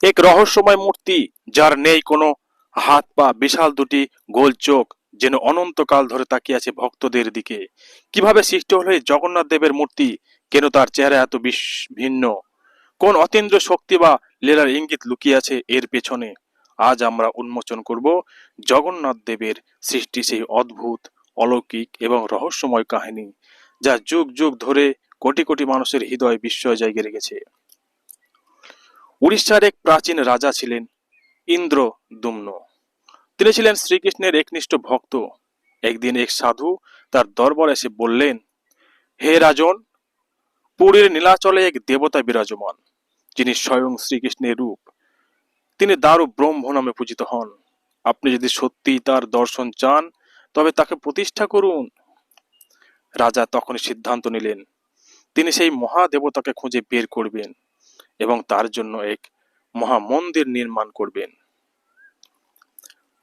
এক রহস্যময় মূর্তি যার নেই কোনো হাত পা, বিশাল দুটি গোল চোখ যেন অনন্তকাল ধরে তাকিয়ে আছে ভক্তদের দিকে। কীভাবে সৃষ্টি হলো এই জগন্নাথ দেবের মূর্তি? কেন তার চেহারা এত ভিন্ন? কোন অতীন্দ্র শক্তি বা লীলার ইঙ্গিত লুকিয়ে আছে এর পেছনে? আজ আমরা উন্মোচন করব জগন্নাথ দেবের সৃষ্টি সেই অদ্ভুত, অলৌকিক এবং রহস্যময় কাহিনী, যা যুগ যুগ ধরে কোটি কোটি মানুষের হৃদয় বিস্ময় জায়গায় রেখেছে। উড়িষ্যার এক প্রাচীন রাজা ছিলেন ইন্দ্র দুম্ন। তিনি ছিলেন শ্রীকৃষ্ণের একনিষ্ঠ ভক্ত। একদিন এক সাধু তার দরবার এসে বললেন, হে রাজন, পুরীর নীলাচলে এক দেবতা বিরাজমান, যিনি স্বয়ং শ্রীকৃষ্ণের রূপ। তিনি দারু ব্রহ্ম নামে পূজিত হন। আপনি যদি সত্যিই তার দর্শন চান, তবে তাকে প্রতিষ্ঠা করুন। রাজা তখনই সিদ্ধান্ত নিলেন, তিনি সেই মহাদেবতাকে খুঁজে বের করবেন। এবং তার জন্য এক মহা মন্দির নির্মাণ করবেন।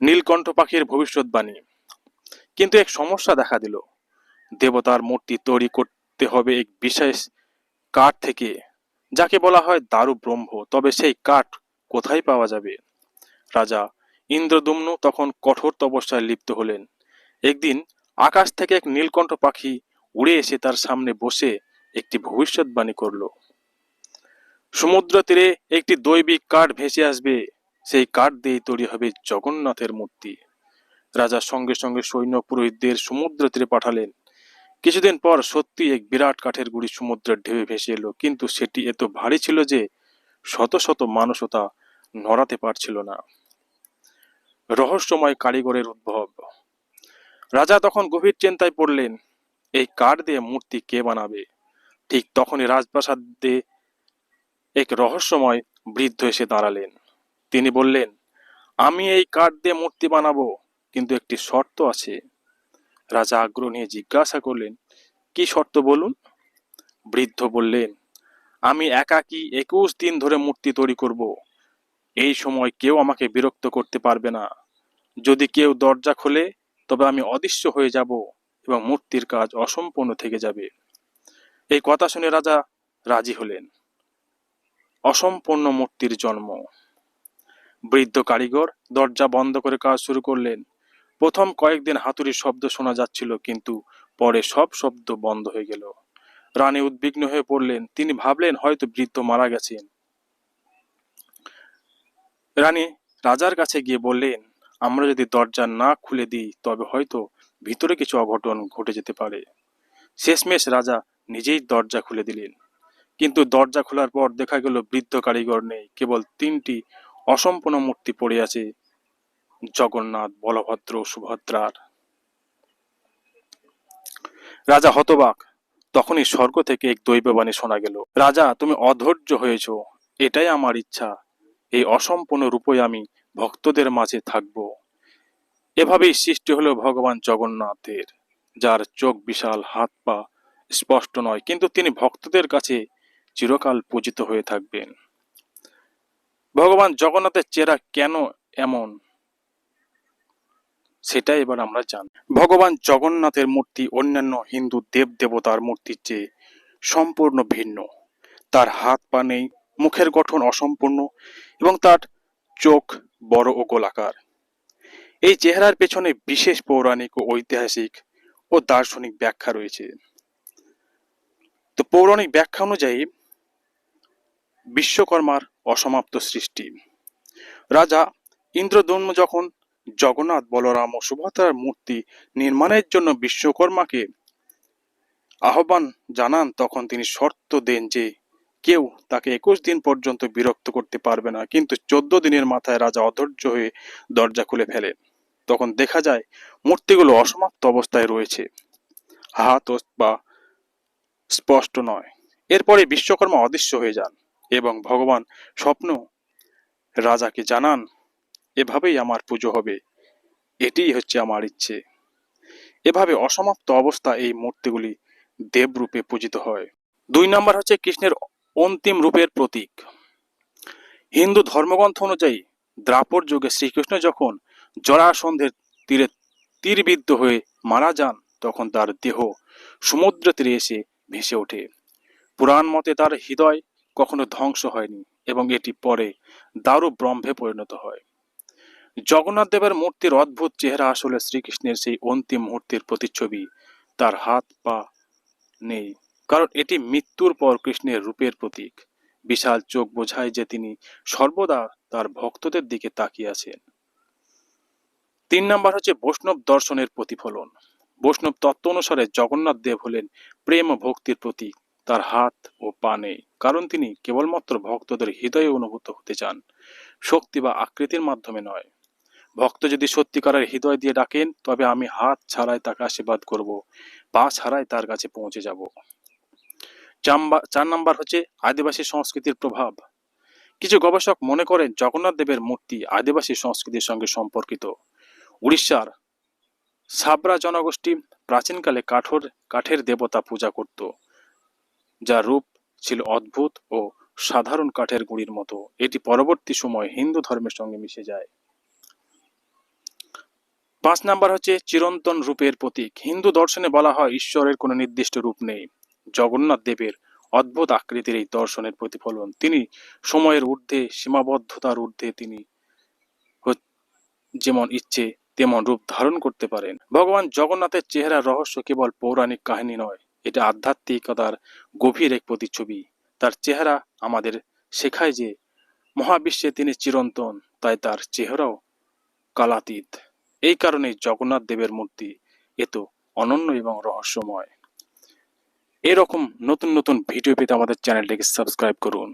নীলকণ্ঠ পাখির ভবিষ্যৎবাণী কিন্তু এক সমস্যা দেখা দিল। দেবতার মূর্তি তৈরি করতে হবে এক বিশেষ কাঠ থেকে, যাকে বলা হয় দারু ব্রহ্ম তবে সেই কাঠ কোথায় পাওয়া যাবে? রাজা ইন্দ্রদুম্ন তখন কঠোর তপস্যায় লিপ্ত হলেন। একদিন আকাশ থেকে এক নীলকণ্ঠ পাখি উড়ে এসে তার সামনে বসে একটি ভবিষ্যৎবাণী করল। সমুদ্র তীরে একটি দৈবিক কাঠ ভেসে আসবে। সেই কাঠ দিয়ে তৈরি হবে জগন্নাথের মূর্তি। রাজা সঙ্গে সঙ্গে সৈন্য পুরোহিতদের সমুদ্র তীরে পাঠালেন। কিছুদিন পর সত্যি এক বিরাট কাঠের গুড়ি সমুদ্রের ঢেউয়ে ভেসে এলো, কিন্তু সেটি এত ভারী ছিল যে শত শত মানুষও তা নড়াতে পারছিল না। রহস্যময় কারিগরের উদ্ভব। রাজা তখন গভীর চিন্তায় পড়লেন, এই কাঠ দিয়ে মূর্তি কে বানাবে? ঠিক তখনই রাজপ্রাসাদে এক রহস্যময় বৃদ্ধ এসে দাঁড়ালেন। তিনি বললেন, আমি এই কাঠ দিয়ে মূর্তি বানাবো, কিন্তু একটি শর্ত আছে। রাজা আগ্রহ নিয়ে জিজ্ঞাসা করলেন, কি শর্ত বলুন? বৃদ্ধ বললেন, আমি একাকী একুশ দিন ধরে মূর্তি তৈরি করব। এই সময় কেউ আমাকে বিরক্ত করতে পারবে না। যদি কেউ দরজা খোলে, তবে আমি অদৃশ্য হয়ে যাব এবং মূর্তির কাজ অসম্পূর্ণ থেকে যাবে। এই কথা শুনে রাজা রাজি হলেন। অসম্পূর্ণ মূর্তির জন্ম। বৃদ্ধ কারিগর দরজা বন্ধ করে কাজ শুরু করলেন। প্রথম কয়েকদিন হাতুড়ির শব্দ শোনা যাচ্ছিল, কিন্তু পরে সব শব্দ বন্ধ হয়ে গেল। রানী উদ্বিগ্ন হয়ে পড়লেন। তিনি ভাবলেন, হয়তো বৃদ্ধ মারা গেছেন। রানী রাজার কাছে গিয়ে বললেন, আমরা যদি দরজা না খুলে দিই, তবে হয়তো ভিতরে কিছু অঘটন ঘটে যেতে পারে। শেষমেশ রাজা নিজেই দরজা খুলে দিলেন। কিন্তু দরজা খোলার পর দেখা গেল বৃদ্ধ কারিগর নেই, কেবল তিনটি অসম্পূর্ণ মূর্তি পড়ে আছে, জগন্নাথ, বলভদ্র, সুভদ্রার। রাজা হতবাক, তখনই স্বর্গ থেকে এক দৈববাণী শোনা গেল, রাজা, তুমি অধৈর্য হয়েছ, এটাই আমার ইচ্ছা, এই অসম্পূর্ণ রূপে আমি ভক্তদের মাঝে থাকব। এভাবেই সৃষ্টি হলো ভগবান জগন্নাথের, যার চোখ বিশাল, হাত পা স্পষ্ট নয়, কিন্তু তিনি ভক্তদের কাছে চিরকাল পূজিত হয়ে থাকবেন। ভগবান জগন্নাথের চেহারা কেন এমন? সেটা এবার আমরা জানি ভগবান জগন্নাথের মূর্তি অন্যান্য হিন্দু দেব দেবতার মূর্তির চেয়ে সম্পূর্ণ ভিন্ন। তার হাত পা নেই, মুখের গঠন অসম্পূর্ণ এবং তার চোখ বড় ও গোলাকার। এই চেহারার পেছনে বিশেষ পৌরাণিক ও ঐতিহাসিক ও দার্শনিক ব্যাখ্যা রয়েছে। তো পৌরাণিক ব্যাখ্যা অনুযায়ী বিশ্বকর্মার অসমাপ্ত সৃষ্টি। রাজা ইন্দ্রদম্ন যখন জগন্নাথ বলরাম ও সুভদ্রার মূর্তি নির্মাণের জন্য বিশ্বকর্মাকে আহ্বান জানান, তখন তিনি শর্ত দেন যে কেউ তাকে একুশ দিন পর্যন্ত বিরক্ত করতে পারবে না। কিন্তু চোদ্দ দিনের মাথায় রাজা অধৈর্য হয়ে দরজা খুলে ফেলে। তখন দেখা যায়, মূর্তিগুলো অসমাপ্ত অবস্থায় রয়েছে। হাত বা স্পষ্ট নয়। এরপরে বিশ্বকর্মা অদৃশ্য হয়ে যান। এবং ভগবান স্বপ্ন রাজাকে জানান, এভাবেই আমার পুজো হবে। এটিই হচ্ছে আমার ইচ্ছে। এভাবে অসমাপ্ত অবস্থা এই মূর্তিগুলি দেবরূপে পূজিত হয়। দুই নম্বর হচ্ছে কৃষ্ণের অন্তিম রূপের প্রতীক। হিন্দু ধর্মগ্রন্থ অনুযায়ী দ্রাপর যুগে শ্রীকৃষ্ণ যখন জরাসন্ধের তীরে তীরবিদ্ধ হয়ে মারা যান, তখন তার দেহ সমুদ্র তীরে এসে ভেসে ওঠে। পুরাণ মতে তার হৃদয় কখনো ধ্বংস হয়নি এবং এটি পরে দারু ব্রহ্মে পরিণত হয়। জগন্নাথ দেবের মূর্তির অদ্ভুত চেহারা আসলে শ্রীকৃষ্ণের সেই অন্তিম মূর্তির প্রতিচ্ছবি। তার হাত, পা নেই, কারণ এটি মৃত্যুর পর কৃষ্ণের রূপের প্রতীক। বিশাল চোখ বোঝায় যে তিনি সর্বদা তার ভক্তদের দিকে তাকিয়ে আছেন। তিন নাম্বার হচ্ছে বৈষ্ণব দর্শনের প্রতিফলন। বৈষ্ণব তত্ত্ব অনুসারে জগন্নাথ দেব হলেন প্রেম ভক্তির প্রতীক। তার হাত ও পা নেই। কারণ তিনি কেবলমাত্র ভক্তদের হৃদয়ে অনুভূত হতে চান। শক্তি বা আকৃতির মাধ্যমে নয়। ভক্ত যদি সত্যিকারের হৃদয় দিয়ে ডাকেন, তবে আমি হাত ছাড়াই তাকে আশীর্বাদ করব, পা ছাড়াই তার কাছে পৌঁছে যাব। চার নাম্বার হচ্ছে আদিবাসী সংস্কৃতির প্রভাব। কিছু গবেষক মনে করেন জগন্নাথ দেবের মূর্তি আদিবাসী সংস্কৃতির সঙ্গে সম্পর্কিত। উড়িষ্যার সাবরা জনগোষ্ঠী প্রাচীনকালে কাঠোর কাঠের দেবতা পূজা করত, যার রূপ ছিল অদ্ভুত ও সাধারণ কাঠের গুঁড়ির মতো। এটি পরবর্তী সময় হিন্দু ধর্মের সঙ্গে মিশে যায়। পাঁচ নাম্বার হচ্ছে চিরন্তন রূপের প্রতীক। হিন্দু দর্শনে বলা হয় ঈশ্বরের কোনো নির্দিষ্ট রূপ নেই। জগন্নাথ দেবের অদ্ভুত আকৃতির এই দর্শনের প্রতিফলন। তিনি সময়ের ঊর্ধ্বে, সীমাবদ্ধতার ঊর্ধ্বে তিনি যেমন ইচ্ছে, তেমন রূপ ধারণ করতে পারেন। ভগবান জগন্নাথের চেহারা রহস্য কেবল পৌরাণিক কাহিনী নয়। এটা আধ্যাত্মিকতার গভীর এক প্রতিচ্ছবি। তার চেহারা আমাদের শেখায় যে মহাবিশ্বে তিনি চিরন্তন, তাই তার চেহারাও কালাতীত। এই কারণে জগন্নাথ দেবের মূর্তি এত অনন্য এবং রহস্যময়। এরকম নতুন নতুন ভিডিও পেতে আমাদের চ্যানেলটিকে সাবস্ক্রাইব করুন।